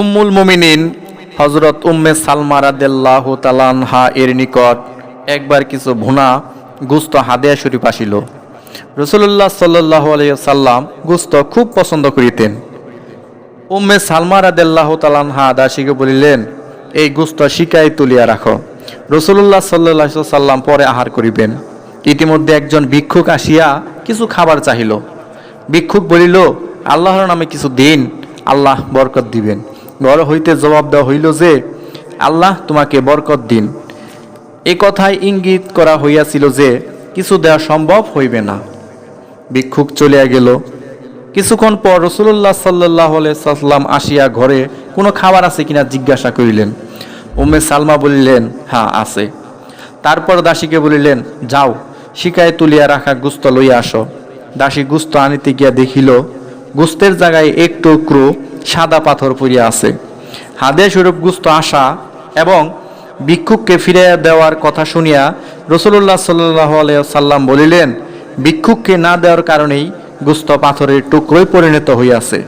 উম্মুল মুমিনিন হজরত উম্মে সালমা রাদেল্লাহ তালানহা এর নিকট একবার কিছু ভুনা গুস্ত হাদিয়া শরীফ আসিল। রসুল্লাহ সাল্লাহ সাল্লাম গুস্ত খুব পছন্দ করিতেন। উম্মে সালমা রাদেল্লাহ তালানহা দাসীকে বলিলেন, এই গুস্ত শিকায় তুলিয়া রাখো। রসুল্লাহ সাল্লাহ সাল্লাম পরে আহার করিবেন। ইতিমধ্যে একজন ভিক্ষুক আসিয়া কিছু খাবার চাহিল। ভিক্ষুক বলিল, আল্লাহর নামে কিছু দিন, আল্লাহ বরকত দিবেন। ঘর হইতে জবাব দেওয়া হইল যে, আল্লাহ তোমাকে বরকত দিন। এ কথায় ইঙ্গিত করা হইয়াছিল যে, কিছু দেওয়া সম্ভব হইবে না। ভিক্ষুক চলিয়া গেল। কিছুক্ষণ পর রসুল্লাহ সাল্লাহ সাল্লাম আসিয়া ঘরে কোনো খাবার আছে কিনা জিজ্ঞাসা করিলেন। উমে সালমা বলিলেন হ্যাঁ আছে। তারপর দাসীকে বলিলেন, যাও, শিকায় তুলিয়া রাখা গুস্ত লইয়া আসো। দাসী গুস্ত আনিতে গিয়া দেখিল, গুস্তের জায়গায় এক টুকরো সাদা পাথর পড়িয়া আছে। হাদে স্বরূপ গুস্ত আসা এবং ভিক্ষুককে ফিরাইয়া দেওয়ার কথা শুনিয়া রসুল্লাহ সাল্লাহ সাল্লাম বলিলেন, ভিক্ষুককে না দেওয়ার কারণেই গুস্ত পাথরের টুকরোয় পরিণত হইয়াছে।